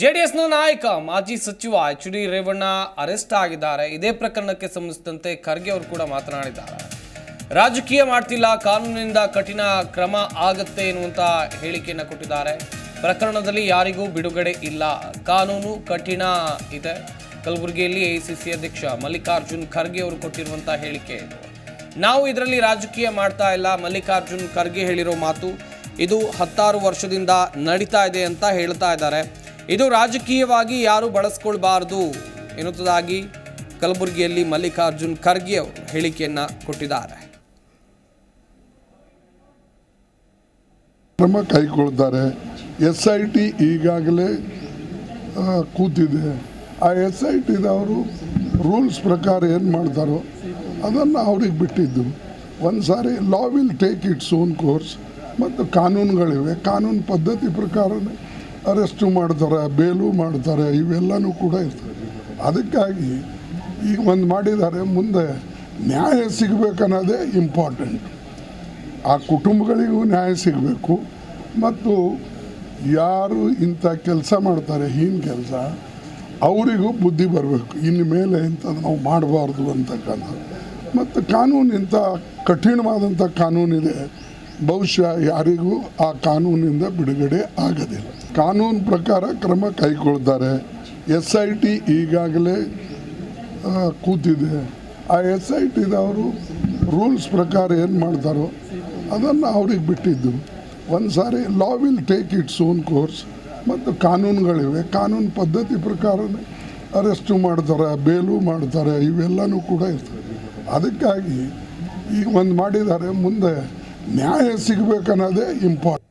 ಜೆಡಿಎಸ್ನ ನಾಯಕ ಮಾಜಿ ಸಚಿವ ಎಚ್ ಡಿ ರೇವಣ್ಣ ಅರೆಸ್ಟ್ ಆಗಿದ್ದಾರೆ. ಇದೇ ಪ್ರಕರಣಕ್ಕೆ ಸಂಬಂಧಿಸಿದಂತೆ ಖರ್ಗೆ ಅವರು ಕೂಡ ಮಾತನಾಡಿದ್ದಾರೆ. ರಾಜಕೀಯ ಮಾಡ್ತಿಲ್ಲ, ಕಾನೂನಿನಿಂದ ಕಠಿಣ ಕ್ರಮ ಆಗತ್ತೆ ಎನ್ನುವಂತ ಹೇಳಿಕೆಯನ್ನು ಕೊಟ್ಟಿದ್ದಾರೆ. ಪ್ರಕರಣದಲ್ಲಿ ಯಾರಿಗೂ ಬಿಡುಗಡೆ ಇಲ್ಲ. ಕಾನೂನು ಕಠಿಣ ಇದೆ. ಕಲಬುರಗಿಯಲ್ಲಿ ಎಐಸಿಸಿ ಅಧ್ಯಕ್ಷ ಮಲ್ಲಿಕಾರ್ಜುನ್ ಖರ್ಗೆ ಅವರು ಕೊಟ್ಟಿರುವಂತಹ ಹೇಳಿಕೆ ನಾವು ಇದರಲ್ಲಿ ರಾಜಕೀಯ ಮಾಡ್ತಾ ಇಲ್ಲ. ಮಲ್ಲಿಕಾರ್ಜುನ್ ಖರ್ಗೆ ಹೇಳಿರೋ ಮಾತು, ಇದು ಹತ್ತಾರು ವರ್ಷದಿಂದ ನಡೀತಾ ಇದೆ ಅಂತ ಹೇಳ್ತಾ ಇದ್ದಾರೆ. ಇದು ರಾಜಕೀಯವಾಗಿ ಯಾರೂ ಬಳಸ್ಕೊಳ್ಬಾರ್ದು ಎನ್ನುತ್ತದಾಗಿ ಕಲಬುರಗಿಯಲ್ಲಿ ಮಲ್ಲಿಕಾರ್ಜುನ್ ಖರ್ಗೆ ಅವರು ಹೇಳಿಕೆಯನ್ನ ಕೊಟ್ಟಿದ್ದಾರೆ. ಕ್ರಮ ಕೈಗೊಳ್ತಾರೆ. ಎಸ್ ಐ ಟಿ ಈಗಾಗಲೇ ಕೂತಿದೆ. ಆ ಎಸ್ ಐ ಟಿದವರು ರೂಲ್ಸ್ ಪ್ರಕಾರ ಏನು ಮಾಡ್ತಾರೋ ಅದನ್ನು ಅವ್ರಿಗೆ ಬಿಟ್ಟಿದ್ದು. ಒಂದು ಸಾರಿ law will take its own course ಮತ್ತು ಕಾನೂನುಗಳಿವೆ. ಕಾನೂನು ಪದ್ಧತಿ ಪ್ರಕಾರನೇ ಅರೆಸ್ಟು ಮಾಡ್ತಾರೆ, ಬೇಲು ಮಾಡ್ತಾರೆ, ಇವೆಲ್ಲನೂ ಕೂಡ ಇರ್ತದೆ ಅದಕ್ಕಾಗಿ ಈಗ ಒಂದು ಮಾಡಿದ್ದಾರೆ, ಮುಂದೆ ನ್ಯಾಯ ಸಿಗಬೇಕನ್ನೋದೇ ಇಂಪಾರ್ಟೆಂಟ್ ಆ ಕುಟುಂಬಗಳಿಗೂ ನ್ಯಾಯ ಸಿಗಬೇಕು. ಮತ್ತು ಯಾರು ಇಂಥ ಕೆಲಸ ಮಾಡ್ತಾರೆ, ಹೀನ ಕೆಲಸ, ಅವರಿಗೂ ಬುದ್ಧಿ ಬರಬೇಕು. ಇನ್ನು ಮೇಲೆ ಇಂಥದ್ದು ನಾವು ಮಾಡಬಾರ್ದು ಅಂತಕ್ಕಂಥ. ಮತ್ತು ಕಾನೂನು ಇಂಥ ಕಠಿಣವಾದಂಥ ಕಾನೂನಿದೆ. ಬಹುಶಃ ಯಾರಿಗೂ ಆ ಕಾನೂನಿಂದ ಬಿಡುಗಡೆ ಆಗೋದಿಲ್ಲ. ಕಾನೂನು ಪ್ರಕಾರ ಕ್ರಮ ಕೈಗೊಳ್ತಾರೆ. ಎಸ್ ಐ ಟಿ ಈಗಾಗಲೇ ಕೂತಿದೆ. ಆ ಎಸ್ ಐ ಟಿದವರು ರೂಲ್ಸ್ ಪ್ರಕಾರ ಏನು ಮಾಡ್ತಾರೋ ಅದನ್ನು ಅವ್ರಿಗೆ ಬಿಟ್ಟಿದ್ದು. ಒಂದು ಸಾರಿ law will take its own course. ಮತ್ತು ಕಾನೂನುಗಳಿವೆ. ಕಾನೂನು ಪದ್ಧತಿ ಪ್ರಕಾರನೇ ಅರೆಸ್ಟು ಮಾಡ್ತಾರೆ, ಬೇಲು ಮಾಡ್ತಾರೆ, ಇವೆಲ್ಲನೂ ಕೂಡ ಇರ್ತದೆ ಅದಕ್ಕಾಗಿ ಈಗ ಒಂದು ಮಾಡಿದ್ದಾರೆ, ಮುಂದೆ ನ್ಯಾಯ ಸಿಗಬೇಕನ್ನೋದೇ ಇಂಪಾರ್ಟೆಂಟ್